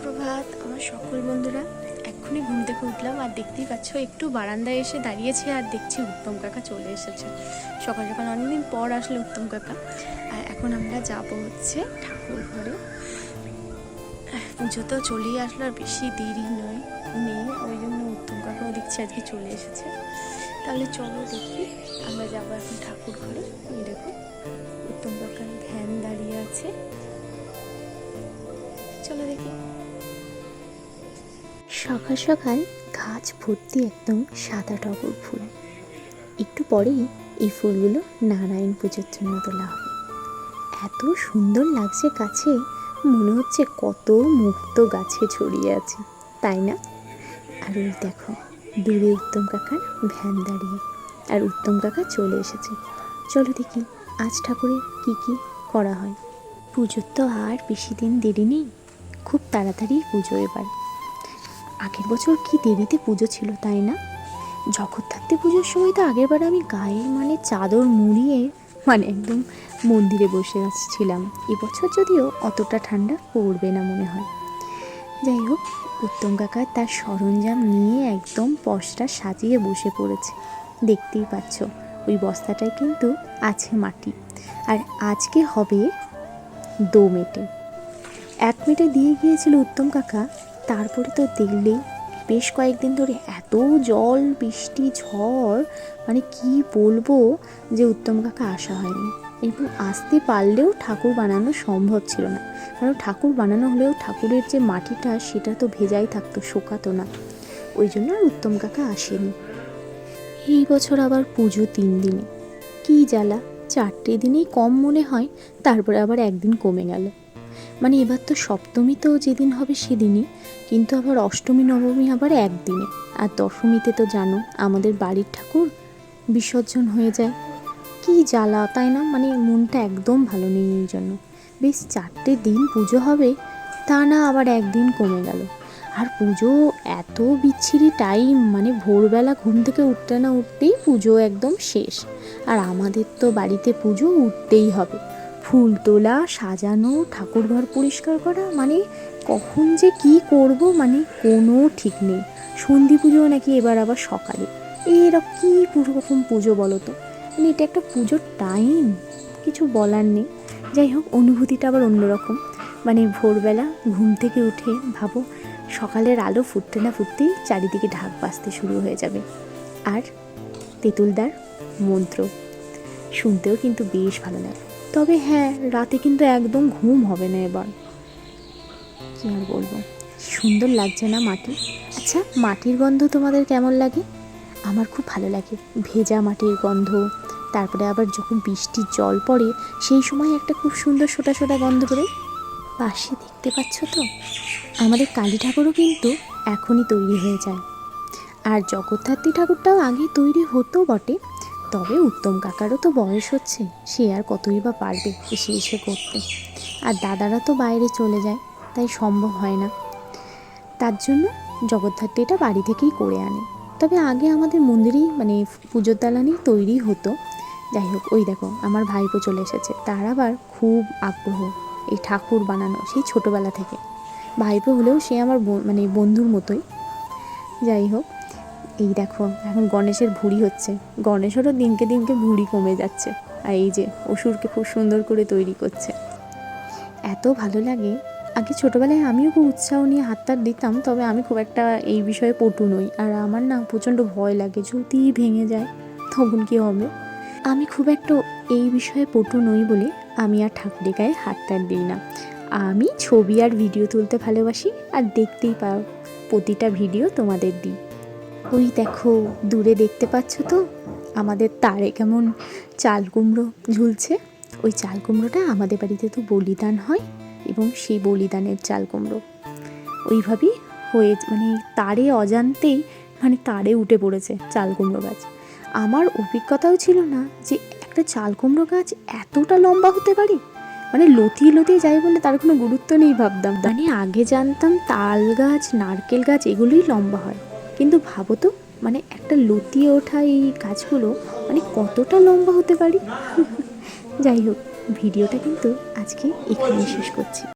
সুপ্রভাত, আমার সকল বন্ধুরা। এক্ষুনি ঘুম থেকে উঠলাম আর দেখতেই পাচ্ছ, একটু বারান্দায় এসে দাঁড়িয়েছে আর দেখছি উত্তম কাকা চলে এসেছে। সকাল সকাল অনেকদিন পর আসলে উত্তম কাকা। আর এখন আমরা যাব হচ্ছে ঠাকুর ঘরে। পুজো তো চলেই আসলো, আর বেশি দেরি নয়। নেই ওই জন্য উত্তম কাকাও দেখছি আজকে চলে এসেছে। তাহলে চলো দেখি, আমরা যাব এখন ঠাকুর ঘরে। এই দেখো, উত্তম কাকার ভ্যান দাঁড়িয়ে আছে। চলো দেখি। সকাল সকাল গাছ ভর্তি একদম সাদা টগর ফুল। একটু পরেই এই ফুলগুলো নারায়ণ পুজোর জন্য তোলা হবে। এত সুন্দর লাগছে গাছে, মনে হচ্ছে কত মুক্ত গাছে ছড়িয়ে আছে, তাই না? আর ওই দেখো, দূরে উত্তম কাকার ভ্যান দাঁড়িয়ে, আর উত্তম কাকা চলে এসেছে। চলো দেখি, আজ ঠাকুরের কি কি করা হয়। পুজোর তো আর বেশি দিন দেরি নেই, খুব তাড়াতাড়ি পুজো এবার। আগের বছর কি দেরিতে পুজো ছিল, তাই না? জগদ্ধাত্রী পুজোর সময় তো আগেরবার আমি গায়ে মানে চাদর মুড়িয়ে মানে একদম মন্দিরে বসে আসছিলাম এবছর যদিও অতটা ঠান্ডা পড়বে না মনে হয়। যাই হোক, উত্তম কাকা তার সরঞ্জাম নিয়ে একদম পশটা সাজিয়ে বসে পড়েছে। দেখতেই পাচ্ছ, ওই বস্তাটায় কিন্তু আছে মাটি। আর আজকে হবে দো মেটে। এক মিনিটে দিয়ে গিয়েছিল উত্তম কাকা তারপরে তো দেখলেই বেশ কয়েকদিন ধরে এত জল, বৃষ্টি, ঝড় মানে কি বলব যে উত্তম কাকা আসা হয়নি। এবং আসতে পারলেও ঠাকুর বানানো সম্ভব ছিল না। কারণ ঠাকুর বানানো হলেও ঠাকুরের যে মাটিটা, সেটা তো ভেজাই থাকতো, শোকাতো না। ওই জন্য আর উত্তম কাকা আসেনি। এই বছর আবার পুজো তিন দিনে। কি জ্বালা, চারটে দিনেই কম মনে হয়, তারপরে আবার একদিন কমে গেল। মানে এবার তো সপ্তমী তো যেদিন হবে সেদিনই, কিন্তু আবার অষ্টমী, নবমী আবার একদিনে। আর দশমীতে তো জানো, আমাদের বাড়ির ঠাকুর বিসর্জন হয়ে যায়। কি জ্বালা, তাই না? মানে মনটা একদম ভালো নেই এই জন্য। বেশ চারটে দিন পুজো হবে, তা না আবার একদিন কমে গেল। আর পুজো এত বিচ্ছিরি টাইম মানে ভোরবেলা ঘুম থেকে উঠতে না উঠতেই পুজো একদম শেষ। আর আমাদের তো বাড়িতে পুজো উঠতেই হবে। ফুল তোলা, সাজানো ঠাকুরঘর পরিষ্কার করা মানে কখন যে কি করব মানে কোনো ঠিক নেই। সন্ধি পুজো নাকি এবার আবার সকালে। এরকম কী রকম পুজো বলো তো? মানে এটা একটা পুজোর টাইম কিছু বলার নেই। যাই হোক, অনুভূতিটা আবার অন্যরকম। মানে ভোরবেলা ঘুম থেকে উঠে ভাবো, সকালের আলো ফুটতে না ফুটতেই চারিদিকে ঢাক বাজতে শুরু হয়ে যাবে। আর তেঁতুলদার মন্ত্র, শুনতেও কিন্তু বেশ ভালো লাগে। তবে হ্যাঁ রাতে কিন্তু একদম ঘুম হবে না এবার। কি আর বলব? সুন্দর লাগছে না মাটি? আচ্ছা মাটির গন্ধ তোমাদের কেমন লাগে? আমার খুব ভালো লাগে। ভেজা মাটির গন্ধ, তারপরে আবার যখন বৃষ্টির জল পড়ে, সেই সময় একটা খুব সুন্দর সোটা সোটা গন্ধ করে পাশে দেখতে পাচ্ছ তো? আমাদের কালী ঠাকুরও কিন্তু এখনই তৈরি হয়ে যায়। আর জগদ্ধাত্রী ঠাকুরটাও আগে তৈরি হতো বটে। তবে উত্তম কাকারও তো বয়স হচ্ছে, সে আর কতই বা পারবে এসে এসে করতে। আর দাদারা তো বাইরে চলে যায়, তাই সম্ভব হয় না। তার জন্য জগদ্ধাত্রীটা বাড়ি থেকেই করে আনে। তবে আগে আমাদের মন্দিরেই মানে পুজোর দালানেই তৈরি হতো। যাই হোক, ওই দেখো, আমার ভাইপো চলে এসেছে। তার আবার খুব আগ্রহ এই ঠাকুর বানানো সেই ছোটোবেলা থেকে। ভাইপো হলেও সে আমার মানে বন্ধুর মতোই। যাই হোক এই দেখো, এখন গণেশের ভুঁড়ি হচ্ছে। গণেশেরও দিনকে দিনকে ভুঁড়ি কমে যাচ্ছে। আর এই যে অসুরকে খুব সুন্দর করে তৈরি করছে। এত ভালো লাগে। আগে ছোটোবেলায় আমিও খুব উৎসাহ নিয়ে হাতটা দিতাম, তবে আমি খুব একটা এই বিষয়ে পটু নই। আর আমার না প্রচণ্ড ভয় লাগে, যদি ভেঙে যায় তখন কী হবে? আমি খুব একটা এই বিষয়ে পটু নই বলে আমি আর ঠাকুরের গায়ে হাতটা দিই না। আমি ছবি আর ভিডিও তুলতে ভালোবাসি, আর দেখতেই পাও প্রতিটা ভিডিও তোমাদের দিই। ওই দেখো, দূরে দেখতে পাচ্ছ তো? আমাদের তারে কেমন চাল কুমড়ো ঝুলছে। ওই চাল কুমড়োটা আমাদের বাড়িতে তো বলিদান হয় এবং সেই বলিদানের চাল কুমড়ো। ওইভাবেই হয়ে মানে তারে অজান্তেই মানে তারে উঠে পড়েছে চাল কুমড়ো গাছ। আমার অভিজ্ঞতাও ছিল না যে একটা চাল কুমড়ো গাছ এতটা লম্বা হতে পারে। মানে লতিয়ে লতিয়ে যাই বলে তার কোনো গুরুত্ব নেই ভাবতাম। মানে আগে জানতাম তাল গাছ, নারকেল গাছ, এগুলোই লম্বা হয়। কিন্তু ভাবো তো মানে একটা লতিয়ে ওঠা এই গাছগুলো মানে কতটা লম্বা হতে পারি? যাই হোক, ভিডিওটা কিন্তু আজকে এখানেই শেষ করছি।